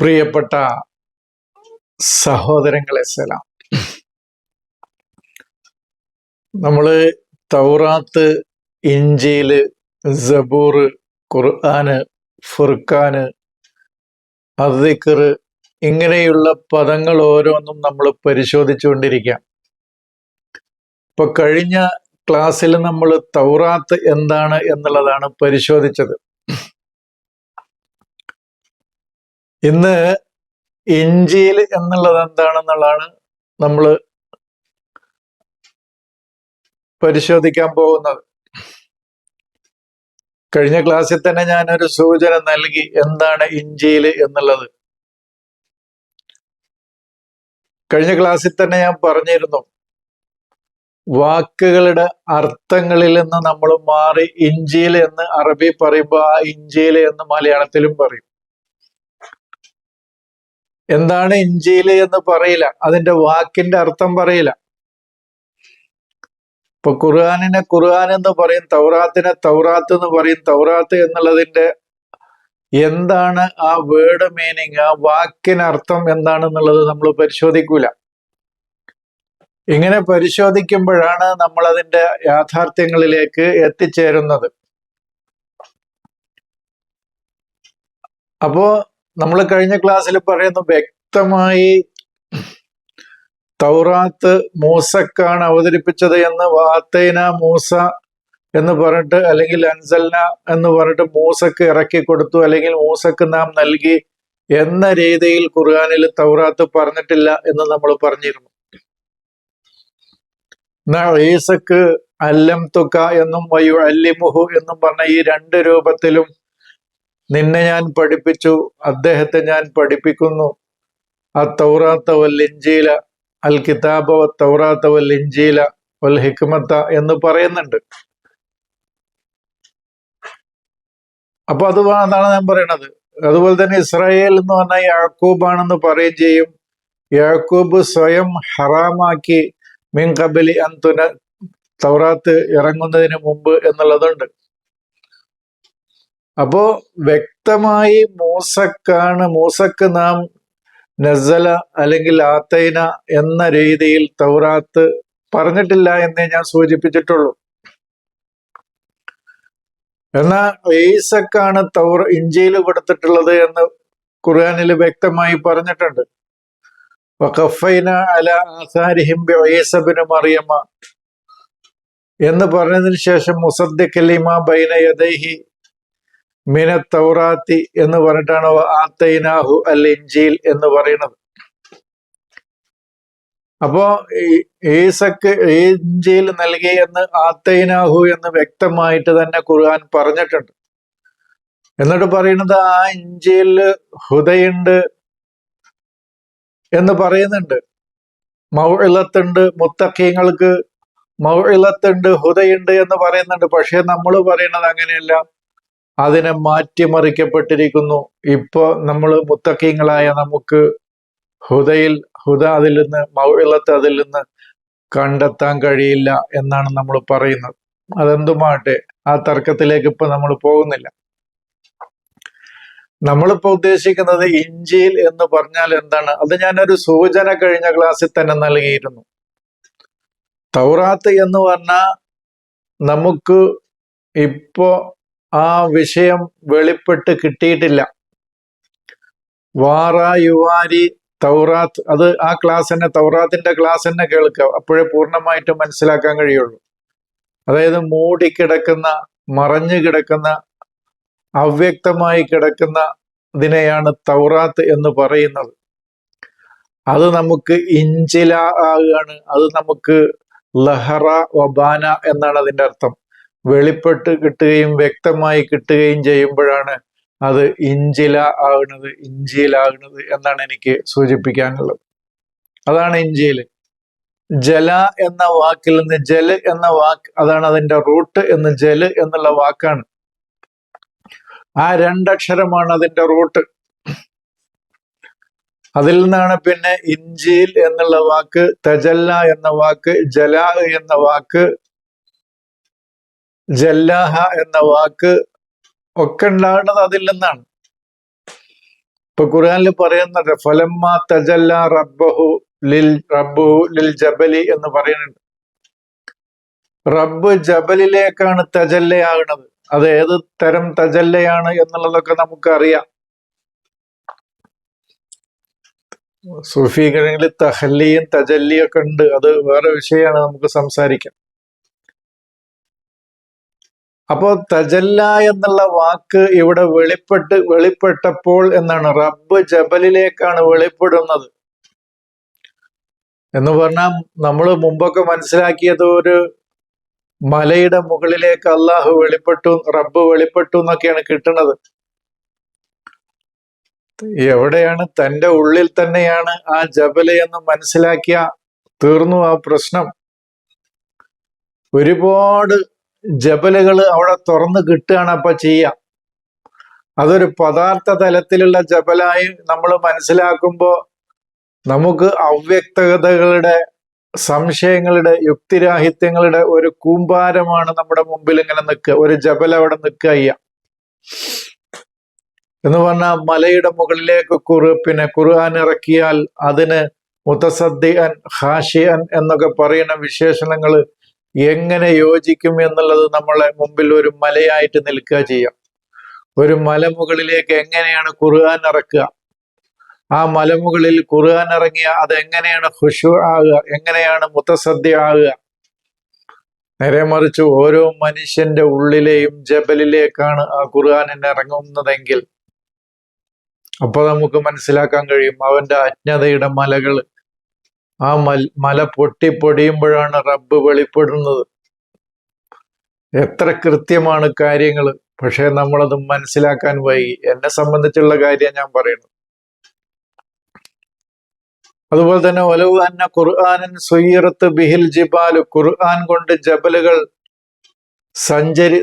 പ്രിയപ്പെട്ട സഹോദരങ്ങളെ സലാം. നമ്മൾ തൗറാത്ത് ഇഞ്ചിയിൽ സബൂർ ഖുർആന് ഫുർഖാന് അതിക്കർ ഇങ്ങനെയുള്ള പദങ്ങൾ ഓരോന്നും നമ്മൾ പരിശോധിച്ചുകൊണ്ടിരിക്കാം. ഇപ്പൊ കഴിഞ്ഞ ക്ലാസ്സിൽ നമ്മൾ തൗറാത്ത് എന്താണ് എന്നുള്ളതാണ് പരിശോധിച്ചത്. ഇന്ന് ഇഞ്ചിയിൽ എന്നുള്ളത് എന്താണെന്നുള്ളതാണ് നമ്മൾ പരിശോധിക്കാൻ പോകുന്നത്. കഴിഞ്ഞ ക്ലാസ്സിൽ തന്നെ ഞാനൊരു സൂചന നൽകി എന്താണ് ഇഞ്ചിയിൽ എന്നുള്ളത്. കഴിഞ്ഞ ക്ലാസ്സിൽ തന്നെ ഞാൻ പറഞ്ഞിരുന്നു വാക്കുകളുടെ അർത്ഥങ്ങളിൽ നിന്ന് നമ്മൾ മാറി ഇഞ്ചിയിൽ എന്ന് അറബി പറയുമ്പോൾ ആ ഇഞ്ചിയിൽ എന്ന് മലയാളത്തിലും പറയും. എന്താണ് ഇഞ്ചിയിൽ എന്ന് പറയില്ല. അതിന്റെ വാക്കിന്റെ അർത്ഥം പറയില്ല. ഇപ്പൊ ഖുർആാനിനെ ഖുർആൻ എന്ന് പറയും തൗറാത്തിനെ തൗറാത്ത് എന്ന് പറയും. തൗറാത്ത് എന്നുള്ളതിന്റെ എന്താണ് ആ വേർഡ് മീനിങ് ആ വാക്കിനർത്ഥം എന്താണെന്നുള്ളത് നമ്മൾ പരിശോധിക്കൂല. ഇങ്ങനെ പരിശോധിക്കുമ്പോഴാണ് നമ്മൾ അതിന്റെ യാഥാർത്ഥ്യങ്ങളിലേക്ക് എത്തിച്ചേരുന്നത്. അപ്പോ നമ്മൾ കഴിഞ്ഞ ക്ലാസ്സിൽ പറയുന്നു വ്യക്തമായി തൗറാത്ത് മൂസക്കാണ് അവതരിപ്പിച്ചത് എന്ന് വാത്തേന മൂസ എന്ന് പറഞ്ഞിട്ട് അല്ലെങ്കിൽ അൻസൽന എന്ന് പറഞ്ഞിട്ട് മൂസക്ക് ഇറക്കി കൊടുത്തു അല്ലെങ്കിൽ മൂസക്ക് നാം നൽകി എന്ന രീതിയിൽ ഖുർആാനിൽ തൗറാത്ത് പറഞ്ഞിട്ടില്ല എന്ന് നമ്മൾ പറഞ്ഞിരുന്നു. എന്നാ ഈസക്ക് അല്ലം തുക്ക എന്നും വയു അല്ലിമുഹു എന്നും പറഞ്ഞ ഈ രണ്ട് രൂപത്തിലും നിന്നെ ഞാൻ പഠിപ്പിച്ചു അദ്ദേഹത്തെ ഞാൻ പഠിപ്പിക്കുന്നു. ആ തൗറാത്ത വൽ ഇഞ്ചീല അൽ കിതാബ തൗറാത്ത വൽ ഇഞ്ചീല വൽ ഹിക്മത്ത എന്ന് പറയുന്നുണ്ട്. അപ്പൊ അത് അതാണ് ഞാൻ പറയണത്. അതുപോലെ തന്നെ ഇസ്രായേൽ എന്ന് പറഞ്ഞാൽ യാക്കൂബാണെന്ന് പറയുകയും ചെയ്യും. യാക്കൂബ് സ്വയം ഹറാമാക്കി മിങ്കബലി കബലി അന്തുന തൗറാത്ത് ഇറങ്ങുന്നതിന് മുമ്പ് എന്നുള്ളതുണ്ട്. അപ്പോ വ്യക്തമായി മൂസക്കാണ് മൂസക്ക് നാം നസല അല്ലെങ്കിൽ ആത്തൈന എന്ന രീതിയിൽ തൗറാത്ത് പറഞ്ഞിട്ടില്ല എന്നേ ഞാൻ സൂചിപ്പിച്ചിട്ടുള്ളൂ. എന്നാ ഈസക്കാണ് തൗറ ഇഞ്ചിയിൽ കൊടുത്തിട്ടുള്ളത് എന്ന് ഖുർആാനിൽ വ്യക്തമായി പറഞ്ഞിട്ടുണ്ട്. മറിയമ്മ. എന്ന് പറഞ്ഞതിന് ശേഷം മുസദ്ദിഖലിമ ബൈന യദൈഹി മിന തൗറാത്തി എന്ന് പറഞ്ഞിട്ടാണ് ആത്തൈനാഹു അൽ ഇഞ്ചിയിൽ എന്ന് പറയുന്നത്. അപ്പോ ഈസക്ക് ഇഞ്ചിയിൽ നൽകി എന്ന് ആത്തൈനാഹു എന്ന് വ്യക്തമായിട്ട് തന്നെ ഖുർആൻ പറഞ്ഞിട്ടുണ്ട്. എന്നിട്ട് പറയുന്നത് ആ ഇഞ്ചിയിൽ ഹുദയുണ്ട് എന്ന് പറയുന്നുണ്ട്. മൗഇലത്തുണ്ട് മുത്തക്കീങ്ങൾക്ക് മൗഇലത്തുണ്ട് ഹുദയുണ്ട് എന്ന് പറയുന്നുണ്ട്. പക്ഷെ നമ്മൾ പറയുന്നത് അങ്ങനെയല്ല. അതിനെ മാറ്റിമറിക്കപ്പെട്ടിരിക്കുന്നു. ഇപ്പോ നമ്മൾ മുത്തക്കീങ്ങളായ നമുക്ക് ഹുദയിൽ ഹുദ അതിൽ നിന്ന് മൗഇലത്ത് അതിൽ നിന്ന് കണ്ടെത്താൻ കഴിയില്ല എന്നാണ് നമ്മൾ പറയുന്നത്. അതെന്തുമാട്ടെ ആ തർക്കത്തിലേക്ക് ഇപ്പൊ നമ്മൾ പോകുന്നില്ല. നമ്മളിപ്പോ ഉദ്ദേശിക്കുന്നത് ഇഞ്ചിയിൽ എന്ന് പറഞ്ഞാൽ എന്താണ്? അത് ഞാനൊരു സൂചന കഴിഞ്ഞ ക്ലാസ്സിൽ തന്നെ നൽകിയിരുന്നു. തൗറാത്ത് എന്ന് പറഞ്ഞാൽ നമുക്ക് ഇപ്പോ ആ വിഷയം വെളിപ്പെട്ട് കിട്ടിയിട്ടില്ല. വാറ യുവാരി തൗറാത്ത് അത് ആ ക്ലാസ് തന്നെ തൗറാത്തിന്റെ ക്ലാസ് തന്നെ കേൾക്കുക. അപ്പോഴേ പൂർണമായിട്ട് മനസ്സിലാക്കാൻ കഴിയുള്ളൂ. അതായത് മൂടിക്കിടക്കുന്ന മറഞ്ഞു കിടക്കുന്ന അവ്യക്തമായി കിടക്കുന്ന ഇതിനെയാണ് തൗറാത്ത് എന്ന് പറയുന്നത്. അത് നമുക്ക് ഇഞ്ചില ആകുകയാണ് അത് നമുക്ക് ലഹറ വബാന എന്നാണ് അതിന്റെ അർത്ഥം. വെളിപ്പെട്ട് കിട്ടുകയും വ്യക്തമായി കിട്ടുകയും ചെയ്യുമ്പോഴാണ് അത് ഇഞ്ചില ആകുന്നത് ഇഞ്ചിയിലാകുന്നത് എന്നാണ് എനിക്ക് സൂചിപ്പിക്കാനുള്ളത്. അതാണ് ഇഞ്ചിയിൽ. ജല എന്ന വാക്കിൽ നിന്ന് ജൽ എന്ന വാക്ക് അതാണ് അതിന്റെ റൂട്ട് എന്ന് ജൽ എന്നുള്ള വാക്കാണ്. ആ രണ്ടക്ഷരമാണ് അതിന്റെ റൂട്ട്. അതിൽ നിന്നാണ് പിന്നെ ഇഞ്ചിയിൽ എന്നുള്ള വാക്ക് തജല്ല എന്ന വാക്ക് ജലാ എന്ന വാക്ക് ജല്ലാഹ എന്ന വാക്ക് ഒക്കെ ഉണ്ടാകുന്നത് അതിൽ നിന്നാണ്. ഇപ്പൊ ഖുർആാനിൽ പറയുന്നുണ്ട് ഫലമ്മ തജല്ല റബ്ബഹു ലിൽ റബ്ബു ലിൽ ജബലി എന്ന് പറയുന്നുണ്ട്. റബ്ബ് ജബലിലേക്കാണ് തജല്ലയാകുന്നത് അത് ഏത് തരം തജല്ലയാണ് എന്നുള്ളതൊക്കെ നമുക്കറിയാം. കഴിഞ്ഞാൽ തഹല്ലിയും തജല്ലിയൊക്കെ ഉണ്ട്. അത് വേറെ വിഷയമാണ് നമുക്ക് സംസാരിക്കാം. അപ്പോ തജല്ല എന്നുള്ള വാക്ക് ഇവിടെ വെളിപ്പെട്ട് വെളിപ്പെട്ടപ്പോൾ എന്നാണ്? റബ്ബ് ജബലിലേക്കാണ് വെളിപ്പെടുന്നത്. എന്ന് പറഞ്ഞാൽ നമ്മൾ മുമ്പൊക്കെ മനസ്സിലാക്കിയത് ഒരു മലയുടെ മുകളിലേക്ക് അള്ളാഹു വെളിപ്പെട്ടു റബ്ബ് വെളിപ്പെട്ടു എന്നൊക്കെയാണ് കിട്ടുന്നത്. എവിടെയാണ്? തന്റെ ഉള്ളിൽ തന്നെയാണ് ആ ജബല എന്ന് മനസ്സിലാക്കിയ തീർന്നു ആ പ്രശ്നം. ഒരുപാട് ജബലുകൾ അവിടെ തുറന്ന് കിട്ടുകയാണ് അപ്പൊ ചെയ്യാം. അതൊരു പദാർത്ഥ തലത്തിലുള്ള ജബലായി നമ്മൾ മനസ്സിലാക്കുമ്പോൾ നമുക്ക് അവ്യക്തതകളുടെ സംശയങ്ങളുടെ യുക്തിരാഹിത്യങ്ങളുടെ ഒരു കൂമ്പാരമാണ് നമ്മുടെ മുമ്പിൽ ഇങ്ങനെ നിൽക്കുക. ഒരു ജബൽ അവിടെ നിൽക്കുക ചെയ്യാം. എന്ന് പറഞ്ഞാൽ മലയുടെ മുകളിലേക്ക് കുറു പിന്നെ ഖുർആൻ ഇറക്കിയാൽ അതിന് മുത്തസദ്ദിഅൻ ഹാഷിയൻ എന്നൊക്കെ പറയുന്ന വിശേഷണങ്ങൾ എങ്ങനെ യോജിക്കും എന്നുള്ളത് നമ്മളെ മുമ്പിൽ ഒരു മലയായിട്ട് നിൽക്കുക ചെയ്യാം. ഒരു മലമുകളിലേക്ക് എങ്ങനെയാണ് കുറുകാൻ ഇറക്കുക? ആ മലമുകളിൽ കുറുകാൻ ഇറങ്ങിയ അത് എങ്ങനെയാണ് ഹുഷു ആകുക? എങ്ങനെയാണ് മുത്തസദ്യ ആകുക? നേരെ മറിച്ച് ഓരോ മനുഷ്യന്റെ ഉള്ളിലെയും ജബലിലേക്കാണ് ആ ഖുർആാനിന് ഇറങ്ങുന്നതെങ്കിൽ. അപ്പൊ നമുക്ക് മനസ്സിലാക്കാൻ കഴിയും അവന്റെ അജ്ഞതയുടെ മലകൾ ആ മൽ മല പൊട്ടിപ്പൊടിയുമ്പോഴാണ് റബ്ബ് വെളിപ്പെടുന്നത്. എത്ര കൃത്യമാണ് കാര്യങ്ങൾ പക്ഷെ നമ്മളത് മനസ്സിലാക്കാൻ വൈകി. എന്നെ സംബന്ധിച്ചുള്ള കാര്യം ഞാൻ പറയുന്നു. അതുപോലെ തന്നെ ഒലവ് അന്ന ഖുർആാനൻ സുയ്യറത്ത് ബിഹിൽ ജിബാലു. ഖുർആൻ കൊണ്ട് ജബലുകൾ സഞ്ചരി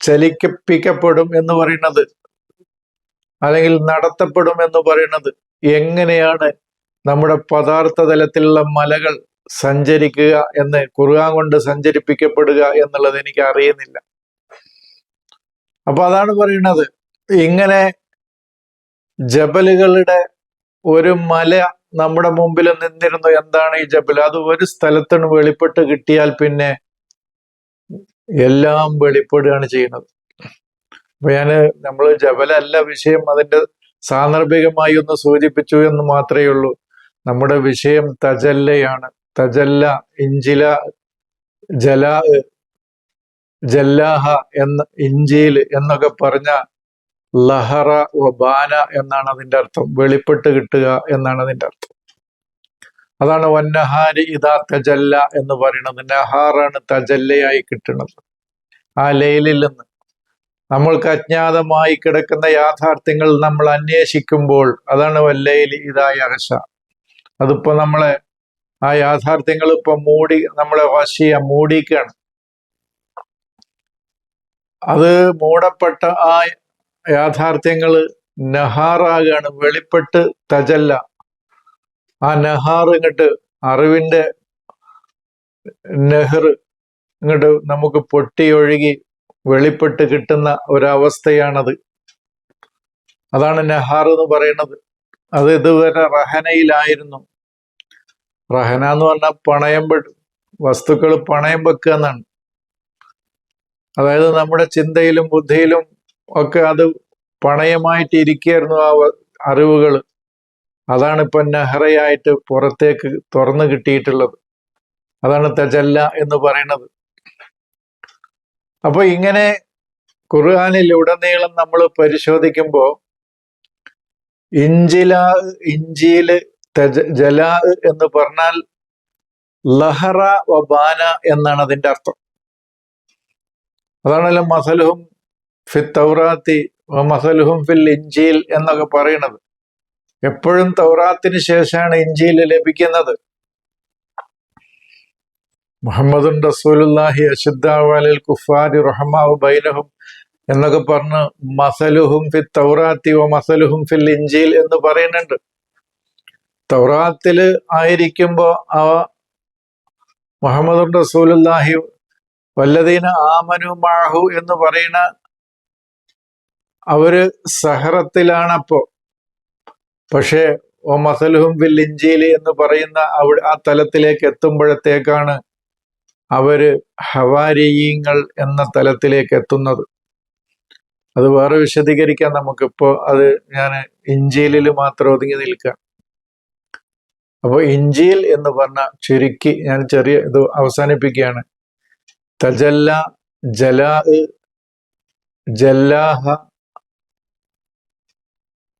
ചലിക്കപ്പിക്കപ്പെടും എന്ന് പറയുന്നത്. അല്ലെങ്കിൽ നടത്തപ്പെടും എന്ന് പറയുന്നത്. എങ്ങനെയാണ് നമ്മുടെ പദാർത്ഥ തലത്തിലുള്ള മലകൾ സഞ്ചരിക്കുക എന്ന് ഖുർആൻ കൊണ്ട് സഞ്ചരിപ്പിക്കപ്പെടുക എന്നുള്ളത് എനിക്ക് അറിയുന്നില്ല. അപ്പൊ അതാണ് പറയുന്നത്. ഇങ്ങനെ ജബലുകളുടെ ഒരു മല നമ്മുടെ മുമ്പിൽ നിന്നിരുന്നു. എന്താണ് ഈ ജബൽ? അത് ഒരു സ്ഥലത്തിന് വെളിപ്പെട്ട് കിട്ടിയാൽ പിന്നെ എല്ലാം വെളിപ്പെടുകയാണ് ചെയ്യുന്നത്. അപ്പൊ ഞാൻ നമ്മൾ ജബലല്ല വിഷയം അതിന്റെ സാന്ദർഭികമായി ഒന്ന് സൂചിപ്പിച്ചു എന്ന് മാത്രമേ ഉള്ളൂ. നമ്മുടെ വിഷയം തജല്ലയാണ്. തജല്ല ഇഞ്ചില ജല ജല്ലാഹ എന്ന ഇഞ്ചിയിൽ എന്നൊക്കെ പറഞ്ഞ ലഹറ ബാന എന്നാണ് അതിന്റെ അർത്ഥം. വെളിപ്പെട്ട് കിട്ടുക എന്നാണ് അതിന്റെ അർത്ഥം. അതാണ് വന്നഹാരി ഇതാ തജല്ല എന്ന് പറയുന്നത്. നഹാറാണ് തജല്ലയായി കിട്ടുന്നത്. ആ ലൈലിൽ നിന്ന്. നമ്മൾക്ക് അജ്ഞാതമായി കിടക്കുന്ന യാഥാർത്ഥ്യങ്ങൾ നമ്മൾ അന്വേഷിക്കുമ്പോൾ അതാണ് വല്ലയിൽ ഇതായ അഹശ അതിപ്പോ നമ്മളെ ആ യാഥാർത്ഥ്യങ്ങൾ ഇപ്പൊ മൂടി നമ്മളെ വശിയ മൂടിക്കാണ് അത് മൂടപ്പെട്ട ആ യാഥാർത്ഥ്യങ്ങൾ നഹാറാകാണ് വെളിപ്പെട്ട് തജല്ല. ആ നഹാർ ഇങ്ങോട്ട് അറിവിന്റെ നെഹ്റ് ഇങ്ങോട്ട് നമുക്ക് പൊട്ടിയൊഴുകി വെളിപ്പെട്ട് കിട്ടുന്ന ഒരവസ്ഥയാണത്. അതാണ് നെഹാർ എന്ന് പറയുന്നത്. അത് ഇതുവരെ റഹനയിലായിരുന്നു. റഹന എന്ന് പറഞ്ഞാൽ പണയം വസ്തുക്കൾ പണയം വെക്കുക എന്നാണ്. അതായത് നമ്മുടെ ചിന്തയിലും ബുദ്ധിയിലും ഒക്കെ അത് പണയമായിട്ട് ഇരിക്കുകയായിരുന്നു ആ അറിവുകൾ അതാണ് ഇപ്പൊ നെഹ്റയായിട്ട് പുറത്തേക്ക് തുറന്നു കിട്ടിയിട്ടുള്ളത്. അതാണ് തജല്ല എന്ന് പറയുന്നത്. അപ്പൊ ഇങ്ങനെ ഖുർആാനിൽ ഉടനീളം നമ്മൾ പരിശോധിക്കുമ്പോൾ ഇഞ്ചില ഇഞ്ചിയിൽ ജല എന്ന് പറഞ്ഞാൽ ലഹറ വബാന എന്നാണ് അതിന്റെ അർത്ഥം. അതാണല്ലോ മസലുഹും ഫി തൗറാത്തി മസലുഹും ഫിൽ ഇഞ്ചിയിൽ എന്നൊക്കെ പറയണത് എപ്പോഴും തൗറാത്തിന് ശേഷമാണ് ഇഞ്ചിയിൽ ലഭിക്കുന്നത്. മുഹമ്മദുൻ റസൂലുല്ലാഹി അഷിദ്ദാവാലിൽ കുഫാരി റഹ്മാവ് ബൈനഹും എന്നൊക്കെ പറഞ്ഞ് മസലുഹും ഫി തൗറാത്തി ഓ മസലുഹും ഫിൽ ഇഞ്ചിയിൽ എന്ന് പറയുന്നുണ്ട്. തൗറാത്തിൽ ആയിരിക്കുമ്പോ ആ മുഹമ്മദ് റസൂലുല്ലാഹി വല്ലതീന ആമനു മാഹു എന്ന് പറയുന്ന അവർ സഹറത്തിലാണപ്പോ. പക്ഷേ ഓ മസലുഹും ഫിൽ ഇഞ്ചിയിൽ എന്ന് പറയുന്ന അവിടെ ആ തലത്തിലേക്ക് എത്തുമ്പോഴത്തേക്കാണ് അവർ ഹവാരിയീങ്ങൾ എന്ന തലത്തിലേക്ക് എത്തുന്നത്. അത് വേറെ വിശദീകരിക്കാൻ നമുക്കിപ്പോ. അത് ഞാൻ ഇഞ്ചിയിൽ മാത്രം ഒതുങ്ങി നിൽക്കാം. അപ്പോൾ ഇഞ്ചിയിൽ എന്ന് പറഞ്ഞ ചുരുക്കി ഞാൻ ചെറിയ ഇത് അവസാനിപ്പിക്കുകയാണ്. തജല്ല ജലാ ജല്ലാഹ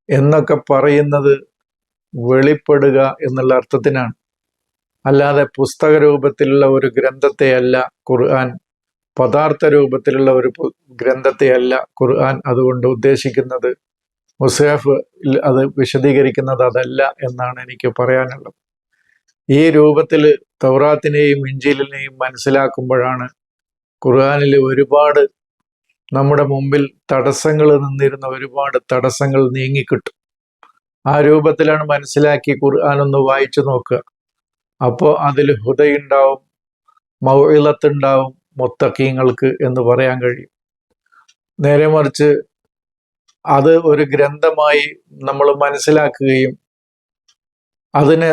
എന്നൊക്കെ പറയുന്നത് വെളിപ്പെടുക എന്നുള്ള അർത്ഥത്തിനാണ്. അല്ലാതെ പുസ്തക രൂപത്തിലുള്ള ഒരു ഗ്രന്ഥത്തെയല്ല ഖുർആൻ പദാർത്ഥ രൂപത്തിലുള്ള ഒരു ഗ്രന്ഥത്തെ ഗ്രന്ഥത്തെയല്ല ഖുർആൻ അതുകൊണ്ട് ഉദ്ദേശിക്കുന്നത്. മുസാഫ് അത് വിശദീകരിക്കുന്നത് അതല്ല എന്നാണ് എനിക്ക് പറയാനുള്ളത്. ഈ രൂപത്തിൽ തൗറാത്തിനെയും ഇഞ്ചിലിനെയും മനസ്സിലാക്കുമ്പോഴാണ് ഖുർആാനിൽ ഒരുപാട് നമ്മുടെ മുമ്പിൽ തടസ്സങ്ങൾ നിന്നിരുന്ന ഒരുപാട് തടസ്സങ്ങൾ നീങ്ങിക്കിട്ടും. ആ രൂപത്തിലാണ് മനസ്സിലാക്കി ഖുർആൻ ഒന്ന് വായിച്ചു നോക്കുക. അപ്പോൾ അതിൽ ഹുദയുണ്ടാവും മൗഇലത്തുണ്ടാവും മുത്തക്കീങ്ങൾക്ക് എന്ന് പറയാൻ കഴിയും. നേരെ മറിച്ച് അത് ഒരു ഗ്രന്ഥമായി നമ്മൾ മനസ്സിലാക്കുകയും അതിനെ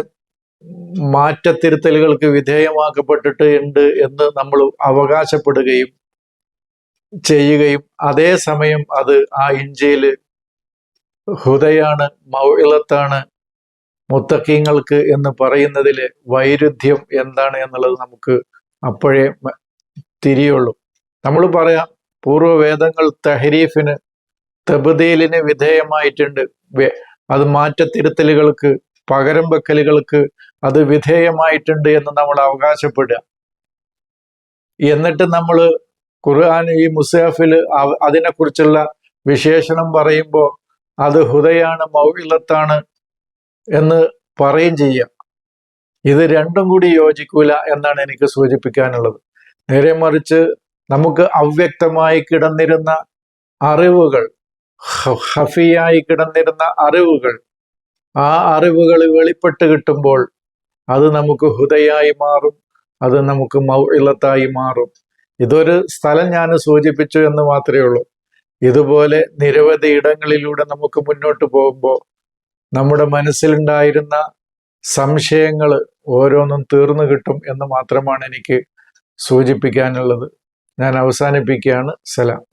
മാറ്റത്തിരുത്തലുകൾക്ക് വിധേയമാക്കപ്പെട്ടിട്ട് ഉണ്ട് എന്ന് നമ്മൾ അവകാശപ്പെടുകയും ചെയ്യുകയും അതേസമയം അത് ആ ഇഞ്ചയിൽ ഹുദയാണ് മൗഇലത്താണ് മുത്തക്കീങ്ങൾക്ക് എന്ന് പറയുന്നതിലെ വൈരുദ്ധ്യം എന്താണ് എന്നുള്ളത് നമുക്ക് അപ്പോഴേ തിരിയുള്ളൂ. നമ്മൾ പറയാം പൂർവവേദങ്ങൾ തഹരീഫിന് തബദീലിന് വിധേയമായിട്ടുണ്ട്. അത് മാറ്റത്തിരുത്തലുകൾക്ക് പകരം വെക്കലുകൾക്ക് അത് വിധേയമായിട്ടുണ്ട് എന്ന് നമ്മൾ അവകാശപ്പെടുക. എന്നിട്ട് നമ്മൾ ഖുർആൻ ഈ മുസാഫിൽ അതിനെക്കുറിച്ചുള്ള വിശേഷണം പറയുമ്പോൾ അത് ഹുദയാണ് മൗഇലത്താണ് എന്ന് പറയും ചെയ്യാം. ഇത് രണ്ടും കൂടി യോജിക്കൂല എന്നാണ് എനിക്ക് സൂചിപ്പിക്കാനുള്ളത്. നേരെ മറിച്ച് നമുക്ക് അവ്യക്തമായി കിടന്നിരുന്ന അറിവുകൾ ഹഫിയായി കിടന്നിരുന്ന അറിവുകൾ ആ അറിവുകൾ വെളിപ്പെട്ട് കിട്ടുമ്പോൾ അത് നമുക്ക് ഹുദയായി മാറും അത് നമുക്ക് മൗളത്തായി മാറും. ഇതൊരു സ്ഥലം ഞാൻ സൂചിപ്പിച്ചു എന്ന് മാത്രമേ ഉള്ളൂ. ഇതുപോലെ നിരവധി ഇടങ്ങളിലൂടെ നമുക്ക് മുന്നോട്ട് പോകുമ്പോൾ നമ്മുടെ മനസ്സിലുണ്ടായിരുന്ന സംശയങ്ങൾ ഓരോന്നും തീർന്നു കിട്ടും എന്ന് മാത്രമാണ് എനിക്ക് സൂചിപ്പിക്കാനുള്ളത്. ഞാൻ അവസാനിപ്പിക്കുകയാണ്. സലാം.